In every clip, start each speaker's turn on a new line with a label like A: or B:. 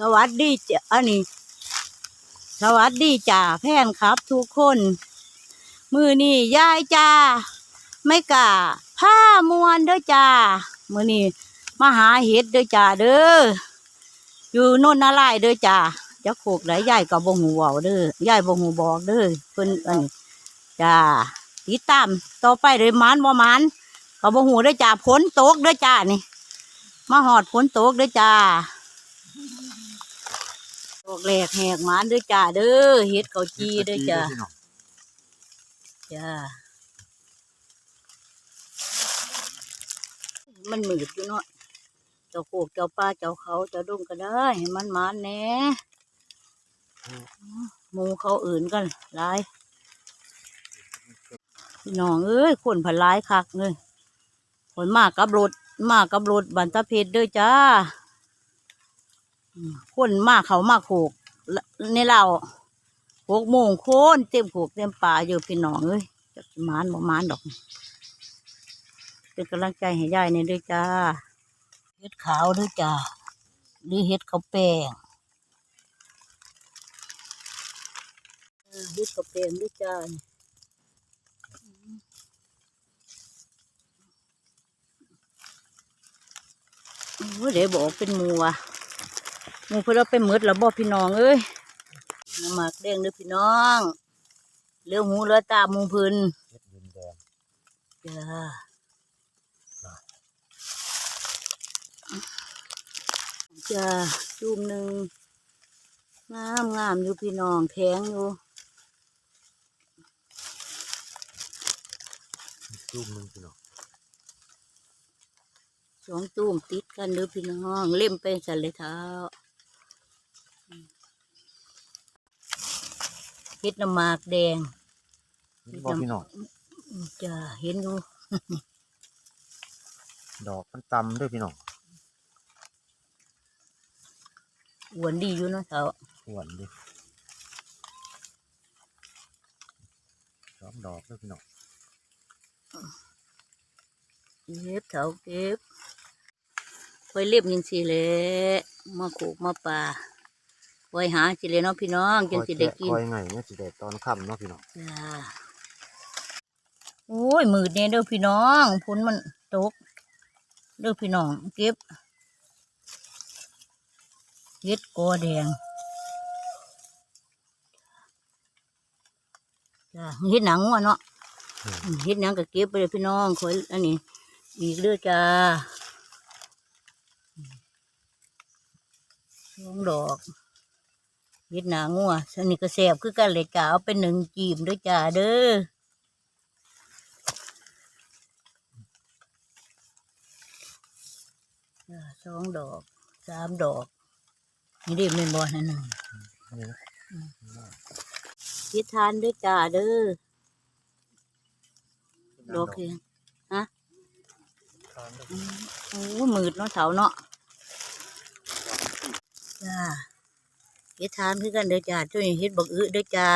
A: สวัสดีจ้ะอันนี้ สวัสดีจ้าแฟนครับ ทุกคน มือนี่ยายจ้าไม่กล้าผ้ามวนเด้อจ้ามือนี่มาหาเห็ดเด้อจ้าเด้ออยู่โน่นนาลายเด้อจ้าจะโขกไหลยายกับบ่หูเว้าเด้อยายบ่หูบอกเด้อเพิ่นอันนี้จ้าติดตามต่อไปเลยมันบ่มันก็บ่หูเด้อจ้าฝนโต๊กเด้อจ้านี่มาหอดฝนโต๊กเด้อจ้า ตกแหลกแหกหมันเด้อจ้าเด้อเฮ็ดเขาวจีเด้อจ้าจ้ามันมืดอยู่เนาะเจ้าโคกเจ้าป้าเจ้าเขาเจ้าดุ้งก็ได้ให้มันหมานแหน่หมูเขาอื่นกันหลายพี่น้องเอ้ยคนผันหลายคักเลยคนมากกับรถมากกับรถบันตะเพชรเด้อจ้าอืม คนมากเขามากโขกในเราหกโมงโคนเต็มโขกเต็มป่าอยู่พี่น้องเอ้ยมานบ่หมานดอกเป็นกำลังใจให้ยายเนี่ยด้วยจ้าเห็ดขาวด้วยจ้าหรือเห็ดข้าวแป้งเห็ดข้าวแป้งด้วยจ้าเดี๋ยวบอกเป็นมูอะห มูเพื่อเราไปหมืดแล้วบอกพี่น้องเอ้ยน้ำหมากแดงเด้อพี่น้องเลี้ยวหูเลี้ยวตาหมูพื้น
B: เฮ็ดดินแดง
A: จ้าจ้าจุ่มหนึ่งงามงามอยู่พี่น้องแข็งอยู่
B: จุ่มหนึงพี่น้อง
A: สองจุ่มติดกันเด้อพี่น้อง เล่มเป็นสันเลยเท้า เฮ็ดน้ำหมากแดง
B: เห็นบ่พี่น้อง
A: จ้าเห็นอยู่
B: ดอกมันตำด้วยพี่น้อง
A: อ้วนดีอยู่เนาะเท้า
B: อ้วนดิสองดอกด้วยพี่น้อง
A: เก็บเท้าเก็บคอยเล็บยังสิแหละมาโขกมาป่า คอยหาสิเลยเนาะพี่น้องจังสิได้กิน
B: คอยไงเนี่ยสิได้ตอนค่ำเนาะพี่น้อง
A: จ้าโอ้ยมืดเนี่ยเด้อพี่น้องฝนมันตกเด้อพี่น้องเก็บเฮ็ดกอแดงจ้าเฮ็ดหนังวัวเนาะอืมเฮ็ดหนังก็เก็บไปเลยพี่น้องคอยอันนี้ อีกเด้อจ้าสองดอก เฮ็ดหนังวัวอันนี้ก็แสบคือกันเลยจ้าเอาเป็นหนึ่งจีมด้วยจ้าเด้อจ้าสองดอกสามดอก นี่เรียกเป็นบอนั่นหนึ่ง
B: นี่นะ
A: คิดทานด้วยจ้าเด้อดอกเองฮะอืมโอ้มืดเนาะเสาเนาะจ้า เฮ็ดทานคือกันเด้อจ้าช่วยเฮ็ดบักอึเด้อจ้า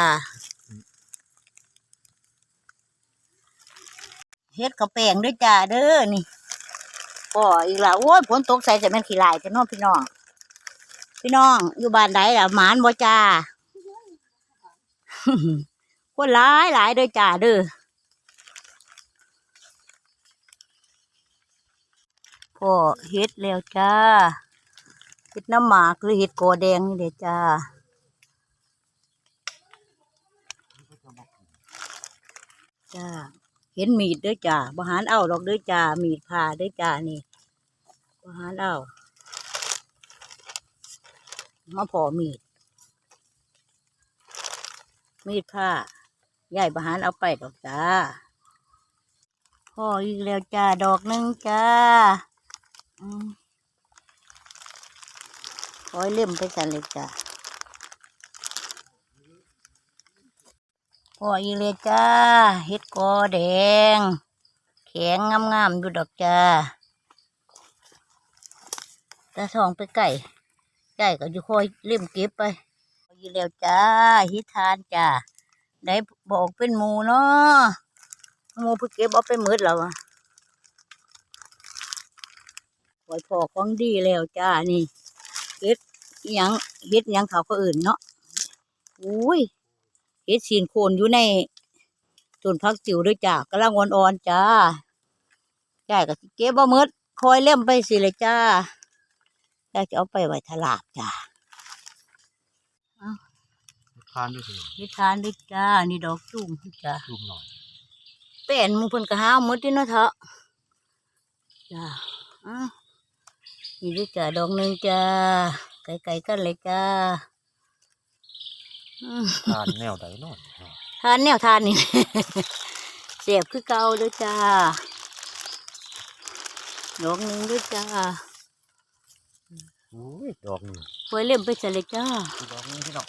A: เฮ็ดกระแปงเด้อจ้าเด้อนี่ก็อีกและโอ้ยฝนตกใส่จะแม่นขี้ลายจะน้องพี่น้อง พี่น้องอยู่บ้านใดล่ะหมานบ่จ้าคนหลายหลายเด้อจ้าเด้อพ่อเฮ็ดแล้วจ้า เฮ็ดน้ำหมากหรือเฮ็ดกอแดงนี่เด้อจ้าจ้า เห็นมีดเด้อจ้าบ่หารเอาดอกเด้อจ้า มีดผ่าเด้อจ้านี่บ่หารเอามาพอมีด มีดผ้ายายประหารเอาไปดอกจ้าพ่ออีกแล้วจ้า ดอกหนึ่งจ้า อืม คอยเล่มไปกันเลยจ้าพออีกแล้วจ้าเฮ็ดกอแดง แข็งงามๆอยู่ดอกจ้าตาทองไปไก่ไก่ก็อยู่คอยเล่มเก็บไปออีกแล้วจ้าเฮ็ดทานจ้าได้บอกเป็นหมูเนาะหมูเพิ่งเก็บเอาไปมืดแล้วอะไว้พอของดีแล้วจ้านี่ ยังเฮ็ดอิหยังเขาก็อื่นเนาะอุ้ยเฮ็ดสีนโคนอยู่ในต้นพักจิ๋วด้วยจ้ากำลังอ่อนๆจ้าจ้าก็สิเก็บบ่หมดคอยเล่มไปสิเลยจ้าจ้าจะเอาไปไว้ถลาบจ้า
B: ทานด้วยสิ
A: เฮ็ดทานด้วยจ้า นี่ดอกจุ่มจ้า
B: จุ่มหน่อย
A: เป็นหมูเพิ่นก็หาหมดที่เนาะเถอะจ้าอ้าวนี่ด้วยจ้าดอกหนึ่งจ้า ไก่ๆกันเลยจ้าอืม
B: ทานแนวใดเนาะ
A: ทานแนวทานนี่ เสียบคือเก่าเด้วยจ้าดอกหนึ่งด้วยจ้า
B: อุ้ยดอกนี่
A: ไว้เล่มไปใส่เลยจ้า
B: คือดอกนี้พี่น้อง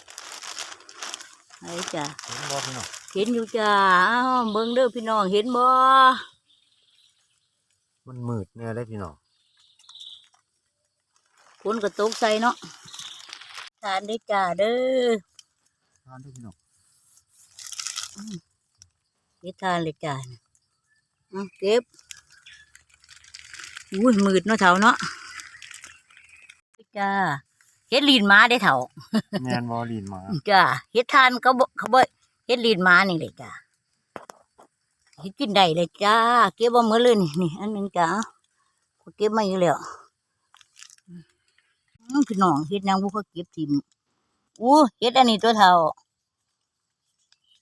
A: ไอ้จ้า
B: เห็นบ่พี่น้อง
A: เห็นอยู่จ้าอ้าวเบิ่งเด้อพี่น้องเห็นบ่
B: มันมืดแน่เลยพี่น้อง
A: ฝนก็ตกใส่เนาะทานด้วยจ้าเด้อ
B: ทานด้วยพี่น้อง
A: เฮ็ดทานเลยจ้าน่ะอะเก็บอุ้ยมืดเนาะเถาเนาะจ้าเฮ็ดลีนม้าได้เถา
B: แมนบอลีนมา
A: จ้าเฮ็ดทานเขาบ่เขาบ่เฮ็ดลีนม้านี่เลยจ้าเฮ็ดกินได้เลยจ้าเก็บบ่หมดเลยนี่นี่อันหนึงจ้าเขาเก็บมาอยู่แล้ว อืมพี่น้องเฮ็ดนางบ่เขาเก็บทิมอู้เฮ็ดอันนี้ตัวเฒ่า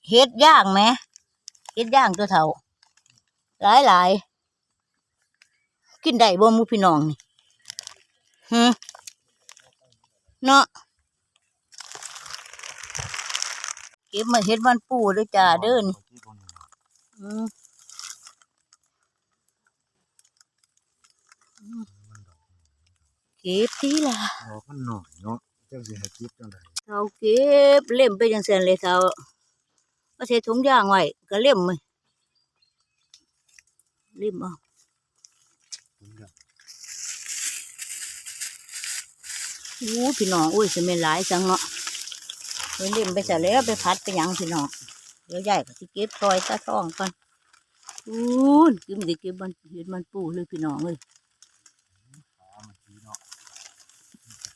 A: เฮ็ดย่างไหมเฮ็ดย่างตัวเฒ่าหลายหลายๆกินได้บ่มูพี่น้องนี่ฮึเนาะเก็บมาเฮ็ดวันปูเด้อจ้าเด้อนี่อืมอืม เก็บทีละ
B: ดอกมันหน่อยเนาะเจ้าสิให้คิดจังได
A: เท่าเก็บเล่มไปจังซั่นเลยเท่าเอาใส่ถุงยางไว้ก็เล่มไว้เล่มเอา
B: ผมอยาก
A: อู้พี่น้องอุ้ยสิแม่นหลายจังเนาะเพิ่นเล่มไปซะแล้วไปพัดไปหยังพี่น้องเดี๋ยวยายก็สิเก็บซอยตาท้องก่อนอู้นคือมันสิเก็บมันเห็นมันปูเลยพี่น้องเอ้ย
B: หามันทีเนาะ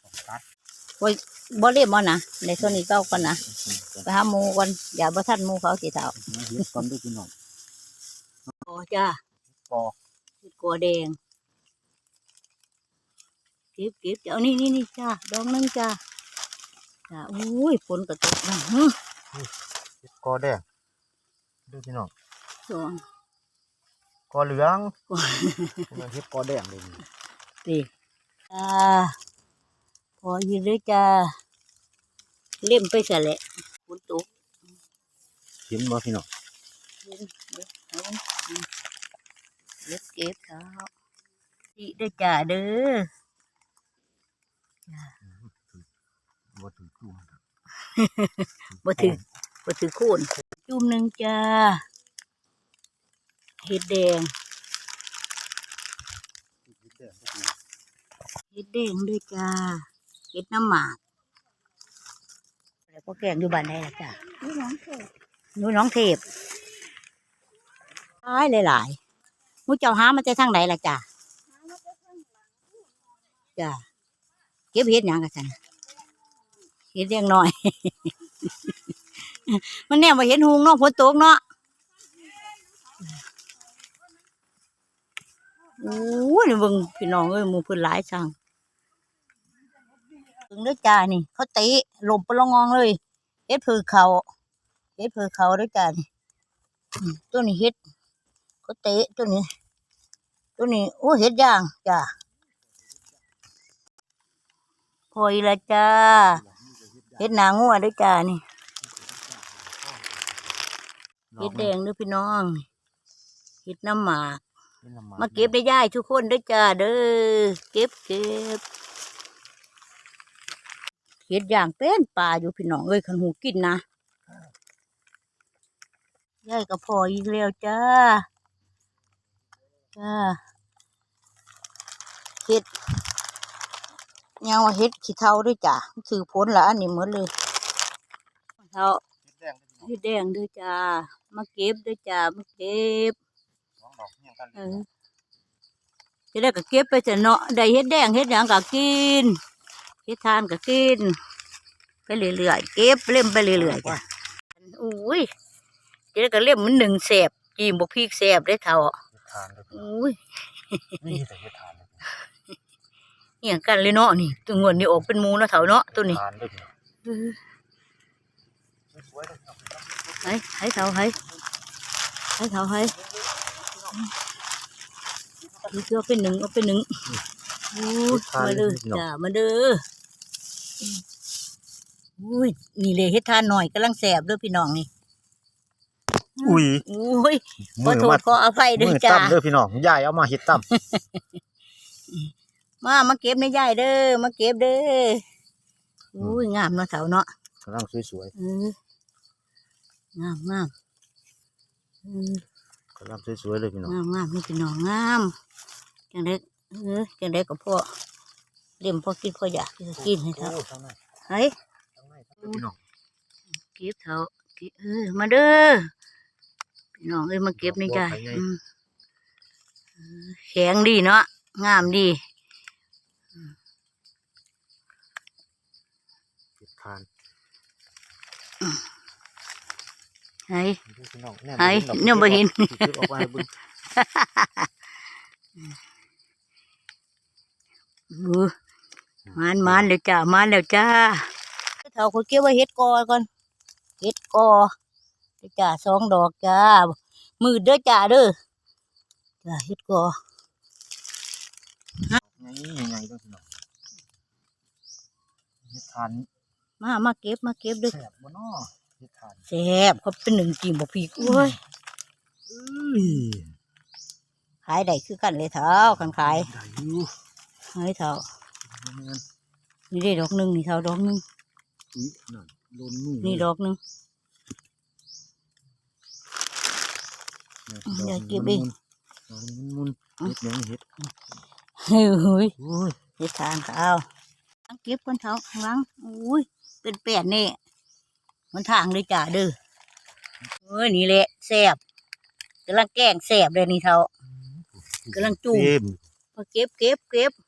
B: ต้องตัด
A: บ่เล่มเอานะในโซนนี้เก้าก่อนนะไปหาหมูก่อนอย่าบ่ทันหมูเขาสิเท่า
B: มาเฮ็ดก่อนด้วยพี่น้อง
A: โอ้จ้า
B: ปอ
A: เห็ดกัวแดงเก็บเก็บเจ้านี่นี่นี่จ้าดอกหนึงจ้าจ้าอุ้ยฝนก็ตกนะฮึ
B: เฮ็ดกอแดงด้วยพี่น้อง
A: สอง
B: กอเหลืองมันเฮ็ดกอแดงเลยนี่
A: สี่จ้าพ ออยู่เลยจ้าเล่มไปซะแหละฝนตก
B: เห็นบ่พี่น้อง
A: เล่มเล็บเอาอืมเล็บเก็บเท้าดีเด้อจ้าเด้อ
B: บ่ถือจุ่ม
A: บ่ถือบ่ถือโคนจุ่มหนึ่งจ้าเห็ดแดงเห็ดแดงด้วยจ้า เห็ดน้ำหมากแล้วก็แกงอยู่บ้านไหนล่ะจ้าอยู่น้องเทพอยู่น้องเทพหลายหลายๆมูเจ้าหามาจากทางไหนล่ะจ้าจ้าเก็บเห็ดหยังกันจันเห็ดแดงน้อย มันแน่มาเห็นหุงเนาะฝนตกเนาะโอ้ยนี่เบิ่งพี่น้องเอ้ยหมูเพิ่นหลายจัง ถึงด้วยจ้านี่ เขาเตะลมปลงองเลยเฮ็ดผือเขาเฮ็ดผือเขาด้วยจ้านี่อืมตัวนี้เฮ็ดเขาเตะตัวนี้ ตัวนี้โอ้เฮ็ดย่างจ้าพออีละจ้าเฮ็ดหนางัวด้วยจ้านี่เฮ็ดแดงเด้วยพี่น้องเฮ็ดน้ำหมากมาเก็บได้ย่ายทุกคนด้วยจ้าเด้อเก็บเก็บ เห็ดอย่างเป็นปลาอยู่พี่น้องเอ้ยขันหูกินนะย่ายก็พออีกแล้วจ้า จ้าเห็ดยังว่าเห็ดขี้เท่าด้วยจ้าถือผลละอันนี้หมดเลยเท่า
B: เฮ็ดแดงด้วยพี่น้อง
A: เห็ดแดงด้วยจ้ามาเก็บด้วยจ้ามาเก็บ
B: สองดอกเนี่ยกัน
A: เออจะได้ก็เก็บไปแต่เนาะได้เฮ็ดแดงเฮ็ดหยังก็กิน เฮ็ดทานก็กิน ไปเรื่อยๆเก็บเล่มไปเรื่อยๆจ้ะอุ้ยเจ๊ก็เล่มมันหนึ่งแสบจีมบกพริกแสบได้เท่า
B: เฮ็ดทานเลย
A: อุ้ย
B: นี่แต่เฮ็ดทานเลย
A: เนี่ยกันเลยเนาะนี่ตัวงวนนี่ออกเป็นหมูเนาะเท่าเนาะตัวนี้
B: ทานเลยพี่น้อง
A: เออ
B: สวยๆเลยพี่น้อง
A: ให้ให้เท่าให้ให้เท่าให้นี่ก็เป็นหนึ่งเอาเป็นหนึ่งอุ้ยมาเด้อจ้ามาเด้อ อุ้ยนี่เลยเฮ็ดทานหน่อยกำลังแสบเด้อพี่น้องนี่
B: อุ้ย
A: อุ้ยข
B: มื
A: อ
B: อ
A: โท
B: มั
A: ษ
B: ด
A: ขออภัยเด้
B: มื
A: อ
B: อ
A: จ้า
B: ตั้มเด้อพี่น้องยายเอามาเฮ็ดตั้ม
A: มามาเก็บในยายเด้อมาเก็บเด้ออุ้ยงามเนาะเสาเนาะ
B: กำลังสวย
A: เอองามงามเออ
B: ๆกำลังสวยๆเลยพี่น้อง
A: งามงามนี่พี่น้องงามจังได้เออจังได้ก็พ่อ เลี้ยมพ่อกินพ่ออยากกินก็กินให้เถอะ
B: โอ้ทั้งใน
A: เฮ้ย
B: ทั้งในทั้งในพี่น้อง
A: เก็บเถอะเก็บเออมาเด้อพี่น้องเอ้ยมาเก็บในยายอืมเออแข็งดีเนาะงามดี
B: เฮ็ดทาน
A: เฮ้ย
B: ดูพี่น้องแน
A: ไอ้
B: ดอก
A: เนี่ยบ่เห็น
B: สิเก็บออก มาให้เบิ่ง
A: อือมานมานแล้วจ้ามานแล้วจ้าเท่าคนเก็บไว้เฮ็ดกอก่อนเฮ็ดกอเด้อจ้าสองดอกจ้ามือเด้อจ้าเด้อจ้าเฮ็ดกอ
B: นี่ยังไงต้องพี่น้องเฮ็ดทาน
A: มามาเก็บมาเก็บเด้อ
B: แซ่บบ่น้อเฮ็ดทาน
A: แซ่บเขาเป็นหนึ่งจีมบ่พีกโอ้ย
B: อุ้ย
A: ขายได้คือกันเลยเท่ากันขาย
B: ได้อยู่
A: ขายเท่า
B: บ่แม่ น
A: นี่ได้ดอกหนึ่งนี่เท่าดอกหนึ่ง
B: อุ้ยนั่นโดนมือ
A: นี่ดอกหนึ่ง
B: นี่
A: อืม
B: ด
A: อย่า
B: ห
A: เก็
B: นึ่
A: บ
B: ง
A: เอง
B: มุนมุนๆเฮ็ดหยังเฮ็ด
A: เฮ้ยเฮ้ย
B: โอ้ย
A: เฮ็ดทานข้าวเก็บกันเท่าข้างหลังอุ้ยเป็นแปดนี่มันทางเลยจ้าเด้อเอ้ยนี่แหละแซ่บกำลังแกล้งแซ่บเลยนี่เท่ากำลังจุ่ม
B: เต็ม
A: มาเก็บเก็บเก็บ
B: อืม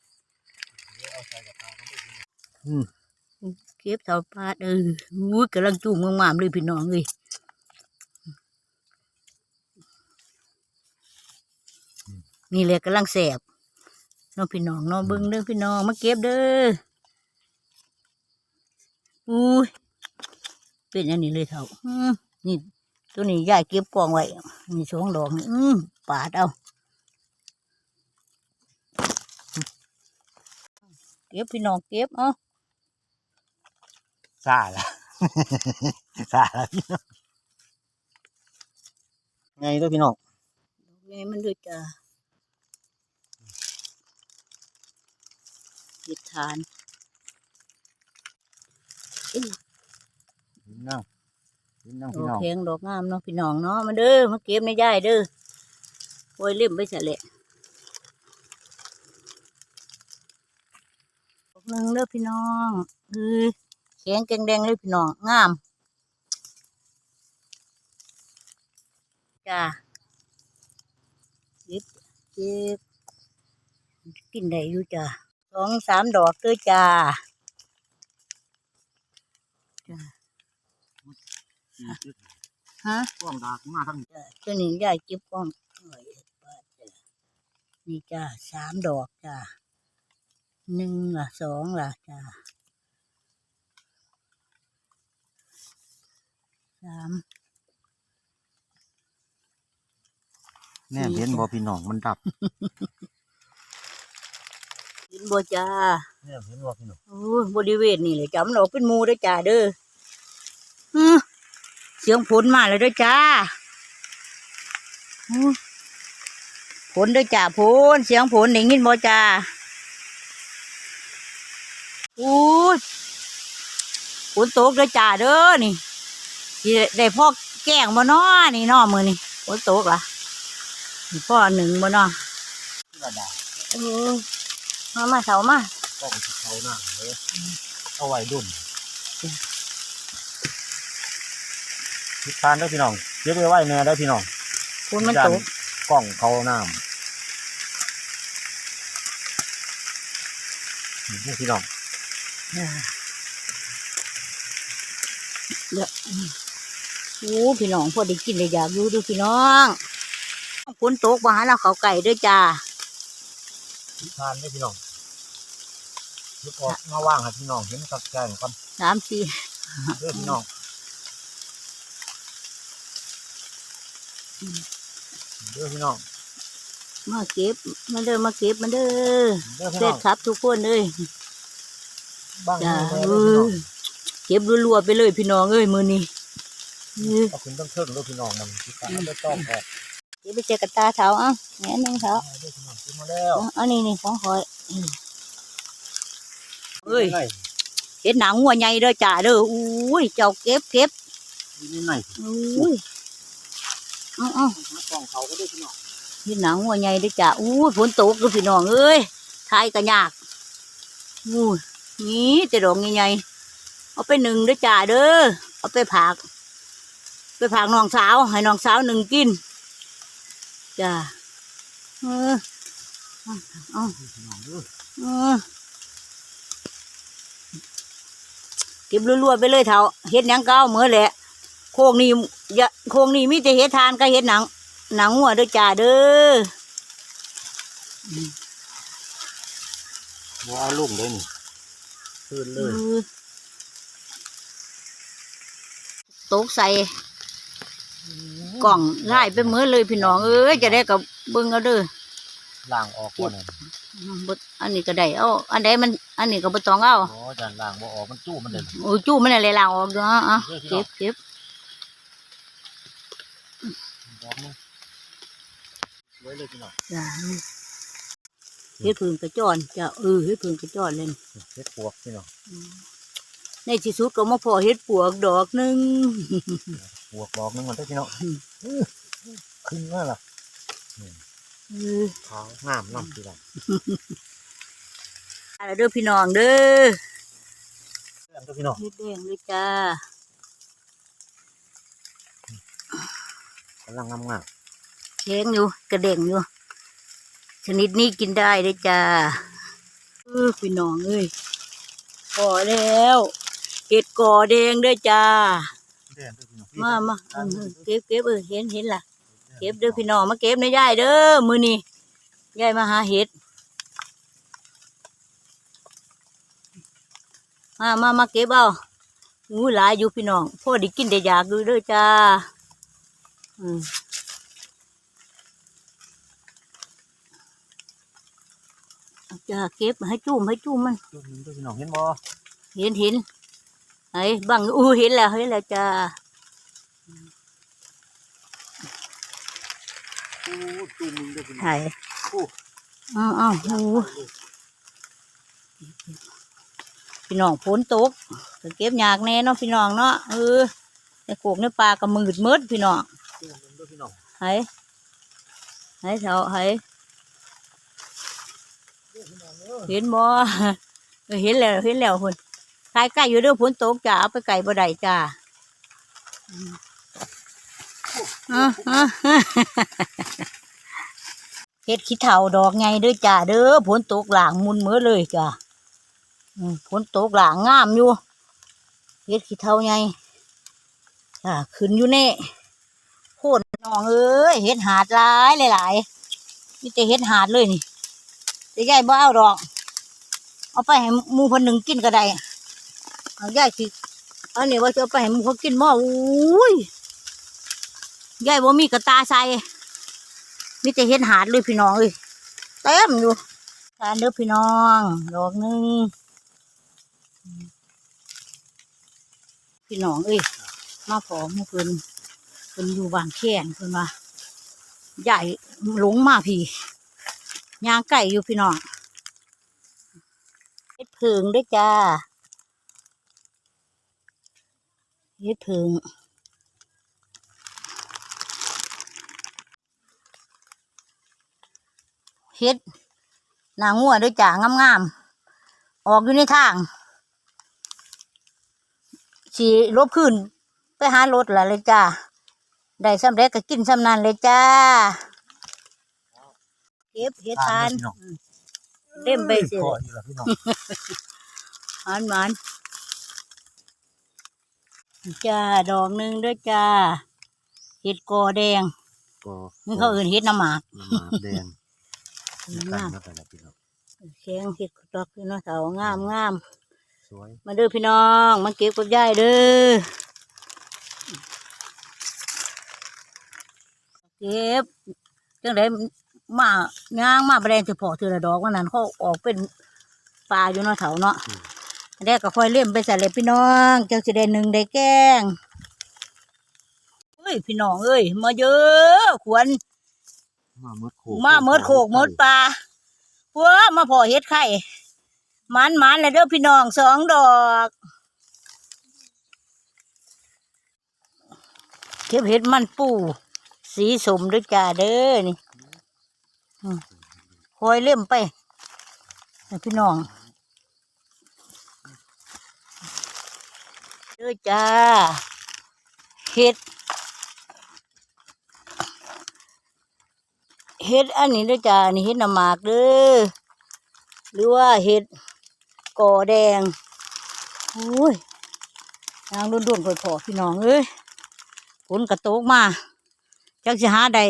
A: เก็บเท่าปาดเอออุ้ยกำลังจุ่มงามๆเลยพี่น้องเลยนี่แหละกำลังแซ่บน้องพี่น้องน้องเบิ้งเด้อพี่น้องมาเก็บเด้ออุ้ยเป็นอันนี้เลยเท่าอืมนี่ตัวนี้ยายเก็บกองไว้มีสองดอกนี่อืมปาดเอาเก็บพี่น้องเก็บเอา
B: ซาละซาละพี่น้องไงตัวพี่น้อง
A: ไงมันด้วยจ้าเห็ดทานอื้อ
B: นั่งนั่ง
A: ด
B: พี่
A: อก
B: น้อง
A: แพงดอกงามเนาะพี่น้องเนาะมาเด้อมาเก็บในย่ายเด้อโอ้ยเล่มไปเสร็จแหละดอกหนึ่งเด้อพี่น้องเออแข็งแกงแดงเลยพี่น้องงามจ้าเก็บเก็บกินได้อยู่จ้าสองสามดอกเด้อจ้าฮะ
B: กล้องดากมาทั้ง
A: จ้ะตัวนี้ยายเก็บกล้องหน่อยบาทจ้ะนี่จ้าสามดอกจ้าหนึ่งล่ะสองล่ะจ้าาม
B: แน่เห็นบ่พี่น้องมันดับ
A: กินบ่จ้า
B: แน่เห็นบ่พี่น้อง
A: โอ้ยบริเวณนี่เลยจำเราเป็นหมูเด้อจ้าเด้อฮึเสียงฝนมาแล้วเด้อจ้าอู้ฝนเด้อจ้าฝนเสียงฝนได้ยินบ่จ้าอู้ยฝนตกเด้อจ้าเด้อนี่ สิได้พ่อแกล้งบ่น้อนี่น้อมือนี่ฝนตกล่ะนี่พ่อหนึ่งบ่น้อ
B: กระดาษ
A: โอ้ยมามาเสามา
B: กล้องที่เขาหน้าเลยเอาไว้ดุนทิศทานเด้อพี่น้องเก็บไว้ไว้แน่ได้อพี่น้อง
A: ฝนมันตก
B: กล้องเขาน้ำนี่พี่น้อง
A: เดี๋ยว โอ้พี่น้องพอได้กินได้อยากอยู่ดูพี่น้องฝนตกมาหาเราเขาไก่เด้วยจ้า
B: ทานได้พี่น้องลูกออกมาว่างให้พี่น้องเห็นกับใจก่อน
A: สามสี่
B: เด้อพี่น้องเด้อพี่น้อง
A: มาเก็บมาเด้อมาเก็บมาเด้อ
B: เด้อพี่
A: เสร็
B: น้
A: จ
B: อง
A: ครับทุกคนเลย
B: บ้าง
A: จ้า
B: มือ
A: เอ
B: เด้อพี่น้
A: อ
B: อง
A: เก็บรัวๆไปเลยพี่น้องเอ้ยมือนี้ เออ
B: เอาขึ้นต้องเครื่องเด้อพี่น้องมันที่ตาได้ต้องออก
A: เก็บไปเจอกับตาเถาอะแหน่หนึงเถา
B: เด้อพี่น้องขึ้นมาแล้ว
A: เอาอันนี้นี่ของคอยอืมเอ้ย
B: ไหน
A: เห็ดหนังหัวใหญ่เด้อจ้าเด้ออุ้ยเจ้าเก็บเก็บ
B: นี่ไหน
A: อุ้ยเอาเอา
B: หากล่องเขาก็ได้อพี่น้อง
A: เห็ดหนังหัวใหญ่เด้อจ้าอุ้ยฝนตกเด้อพี่น้องเอ้ยทายก็ยากอุ้ยนี่แต่ดอกใหญ่ๆเอาไปหนึ่งเด้อจ้าเด้อเอาไปผัก ไปผักน้องสาว ให้น้องสาวหนึ่งกินจ้าเออเอาเอา
B: พี่น้องเด้อ
A: เออเก็บรัวๆไปเลยเถาเฮ็ดหยังเก้าเหมือแหละ โคงนี่อย่าโคงนี่มีแต่เฮ็ดทานก็เฮ็ดหนัง หนังหัวเด้อจ้าเด้อ
B: บ่เอาลุ่มเลยนี่ขึ้นเลย
A: ตกใส่ กล่องไล่ไปเหมือเลยพี่น้องเอ้ยจะได้กับเบิ่งเอาเด้อ
B: ล่างออกก่อนน่ะ
A: บ่อันนี้ก็ได้เอาอันใดมัน อันนี้ก็บ่ต้องเอา
B: โอ้จานล่างบ่ออกมันจู้มันเด่น
A: โอ้ยจู้มันอะไรล่างออกเด้ออะเก็บเก็บ
B: ดอกนึงไว้เลยพี่น้อง
A: จ้าเฮ็ดพึ่งกระจอนจ้าเออเฮ็ดพึ่งกระจอนเลย
B: เฮ็ดปวกพี่น้อง
A: ในที่สุดก็มาพอเฮ็ดปวกดอกหนึง
B: ปวกดอกนึงมันได้อพี่น้อง
A: อืม
B: อื้อขึ้นมาล่ะ
A: เออ
B: ขาวงามน้ำพี่น้อง
A: อะไรเด้อพี่น้องเด้อ
B: เรื่องเด้อพี่น้อง
A: เฮ็ดแดงเลยจ้ากำ
B: ลังงามงาม
A: แข็งอยู่กระเด้งอยู่ ชนิดนี้กินได้เด้อจ้าเออพี่น้องเอ้ยพอแล้วเห็ดก่อแดงเด้อจ้า
B: เด่นเด้อพี่น้อง
A: มามาเออเก็บเก็บเออเห็นเห็นล่ะ เก็บเด้อพี่น้องมาเก็บในยายเด้อมือนี้ยายมาหาเห็ดมามามาเก็บเอาอู้หลายอยู่พี่น้องพ่อได้กินได้อยากดูเด้อจ้าอืมเอาจ้าเก็บให้จุ่มให้จุ่มมัน
B: จุ่มเด้อพี่น้องเห็นบ่
A: เห็นเห็น ไอ้บังอู้เห็นแล้วเห็นแล้วจ้า
B: โอ้จุ่มเด้อพี่น้อง
A: ไอ้
B: โอ้
A: อ้าวอ้าวโอ้พี่น้องฝนตกก็เก็บยากแน่เนาะพี่น้องเนาะเออในโขกในปลาก็มืดมืดพี่น้อง
B: จุ่มเด้อพี่น้อง
A: ไห้ไห้เสาไห้
B: เด้อพี่น้องเด้อ
A: เห็นบ่เออเห็นแล้วเห็นแล้วคน ขายไก่อยู่เด้อฝนตกจ้าเอาไปไก่บ่ได้จ้าอืมอะอะเฮ็ดขี้เถ้าดอกไงเด้อจ้าเด้อฝนตกหลางมุนเมือเลยจ้าอืมฝนตกหลางงามอยู่เฮ็ดขี้เถ้าไงจ้าขึ้นอยู่เน่โคตรน้องเอ้ยเฮ็ดหาดหลายหลายๆมีแต่เฮ็ดหาดเลยนี่แต่ยายบ่เอาดอก เอาไปให้หมูคนหนึ่งกินก็ได้เอา ยายสิอันนี้ว่าจะไปให้มูเขากินหม้ออุ้ยยายบ่มีกระตาใส่มีแต่เห็ดหาดเลยพี่น้องเอ้ยเต็มอยู่ทานเด้อพี่น้องดอกหนึงพี่น้องเอ้ยมาขอหมูเพิ่นเพิ่นอยู่บางแข้งเพิ่นว่าใหญ่หลงมาพี่ยางไก่อยู่พี่น้องเฮ็ดเพิงด้วยจ้า เฮ็ดเพิงเฮ็ดหนางัวด้วยจ่างามๆออกอยู่ในทางสีลบขึ้น ไปหารถละเลยจ้าได้สำเร็จก็กินสำนันเลยจ้าเก็บเฮ็ดทาน
B: พี่น้อง
A: เต็มไปเสีย
B: พออยู่แล้วพี่น้อง
A: มันมัน จ้าดอกหนึ่งเด้วยจ้าเห็ดกอแดง
B: ก็
A: นี่เขาเอื่นเห็ดน้ำหมาก
B: น้ำหมากแดงตั้ง
A: งาม
B: มาแต่ละพี่น้อง
A: เสียงเห็ดดอกเนาะเสางามงาม
B: สวย
A: มาเด้อพี่น้องมาเก็บกับยายเด้อเก็บจังไดมาย่างมาแบรนด์ถือพอถือละดอกวันนั้นเขาออกเป็นปลาอยู่เนาะเถาเนาะ แรกก็ค่อยเล่มไปใส่เลยพี่น้องจังสิได้หนึ่งได้แกงเอ้ยพี่น้องเอ้ยมาเยอะขวน
B: มาเมิดโขก
A: มาเมิดโขกเมิดปลาพวกมาพอเฮ็ดไข่มันมันเลยเด้อพี่น้องสองดอกเก็บเห็ดมันปูสีสมด้วยจ้าเด้อนี่อืมคอยเล่มไปให้พี่น้อง เด้อจ้าเห็ดเห็ดอันนี้เด้วยจ้านี่เห็ดน้ำหมากเด้อหรือว่าเห็ดก่อแดงโอ้ยนางรุ่นรุ่นๆพอๆพี่น้องเอ้ยฝนกระตกมาจักสิหาใด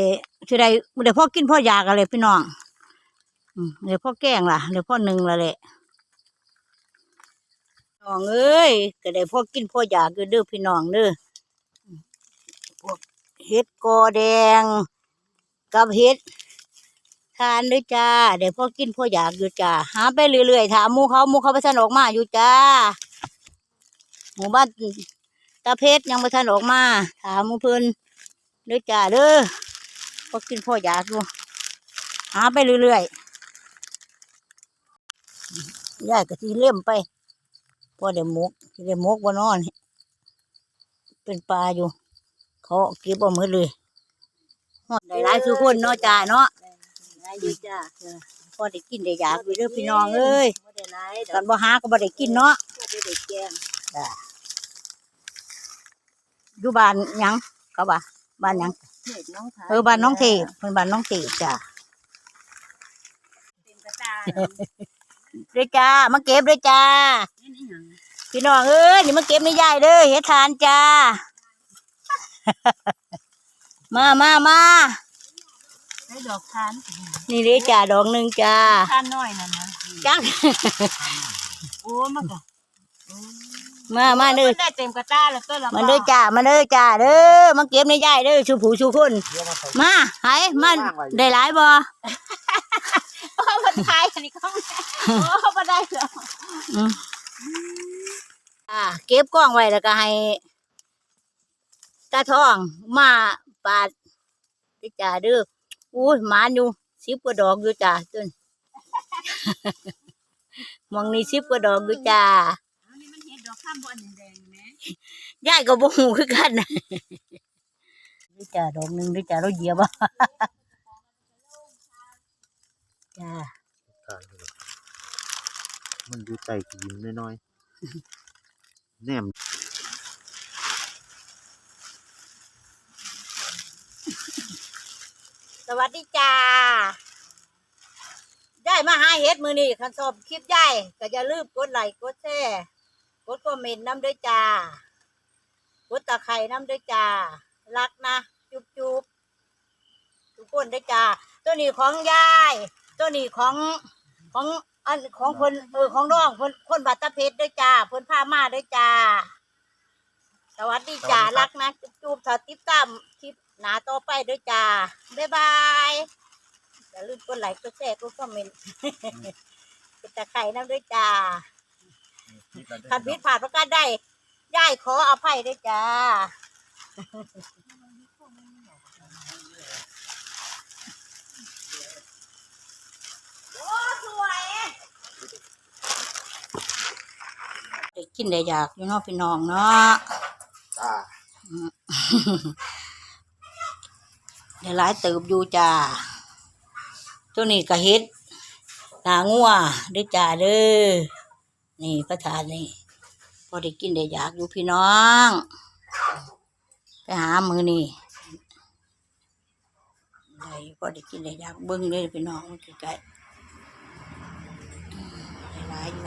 A: สิใดเดี๋ยวพ่อกินพ่ออยากอะไรพี่น้องเดี๋ยวพ่อแกงล่ะเดี๋ยวพ่อหนึ่งละแหละ น้องเอ้ยก็ได้พ่อกินพ่อยากเด้อพี่น้องเด้อพวกเห็ดกอแดง กับเห็ดทานด้วยจ้าเดี๋ยวพ่อกินพ่ออยากอยู่จ้าหาไปเรื่อยๆถามมูเขามูเขาไปทันออกมาอยู่จ้าหมู่บ้านตาเพชรยังไม่ทันออกมาถามมูเพิ่นด้วยจ้าเด้อพ่อกินพ่ออยากอยู่หาไปเรื่อยๆยายก็ทีเล่มไป พ่อเดี๋ยวมกที่เดี๋ยวมกบนนอนเป็นปลาอยู่ เขาเก็บเอาหมดเลยฮอดได้หลายคือคนเนาะจ้าเนาะหลายอยู่จ้าพอได้กินได้อยากอยู่เด้อพี่น้องเอ้ยตอนบ่หาก็บ่ได้กินเนาะจ้าอยู่บ้านหยังเขาว่าบ้านหยังเออบ้านน้องเทพเพิ่นบ้านน้องเทพจ้าเด้อจ้ามาเก็บเด้อจ้า พี่น้องเอ้ยนี่มาเก็บไม่ยายเด้อเฮ็ดทานจ้า มามามา
C: ได้ดอกทาน
A: นี่เด้จ้าดอกหนึ่งจ้า
C: ทานน้อยนั่นนะ
A: จัง
C: โอ้มันก็
A: มามาเด้อ
C: ได้เต็มกระตาแล้วตัวละ
A: มาเด้อจ้ามาเด้อจ้าเด้อมาเก็บในยายเด้อชูผู้ชูคน
B: เดี๋ยวมาใส่
A: มาไห้มันได้หลายบ่
C: โอ้มันทายอันนี้ก็โอ้บ่ได้หรอก
A: อ่า เก็บกล้องไว้แล้วก็ให้ตาทองมาปาดเด้อจ้าเด้ออู้หมานอยู่สิบกว่าดอกอยู่จ้าต้นมองนี่สิบกว่าดอกอยู่จ้า
C: อันนี้มันเห็ดดอกข้ามบนแดงๆแหม
A: ยายก็บ่ฮู้คือกันนะนี่จ้าดอกหนึ่งนี่จ้าเราเหยียบอะจ้า
B: มันอยู่ใต้กินน้อยๆแหนม
A: สวัสดีจ้ายายมาหาเฮ็ดมื้อนี้คันชอบคลิปยายก็อย่าลืมกดไลค์กดแชร์กดคอมเมนต์นำด้วยจ้ากดตะไคร่นำด้วยจ้า รักนะ จุ๊บจุ๊บทุกคนด้วยจ้า ตัวนี้ของยาย ตัวนี้ของของ อันของคนเออของน้องคนคนบัตรตะเพชรด้วยจ้าเพิ่นพามาด้วยจ้า สวัสดีจ้ารักนะจุ๊บจุ๊บถ้าติดตามคลิปหนาต่อไปด้วยจ้าบ๊ายบายอย่าลืมกดไลค์กดแชร์กดคอมเมนต์กดตะไคร่น้ำด้วยจ้าขัดผิดผ่านประการใดย่ายขออภัยด้วยจ้าโอ้สวย ได้กินได้อยากอยู่เนาะพี่น้องเนาะ
B: จ้า
A: เดี๋ยวหลายเติบอยู่จ้าตัวนี้ก็เฮ็ดหนางัวเด้อจ้าเด้อนี่ประธานนี่พอได้กินได้อยากอยู่พี่น้อง ไปหามือนี่ได้พอได้กินได้อยากเบิ้งเลยพี่น้องมันใกล้ๆหลายอยู่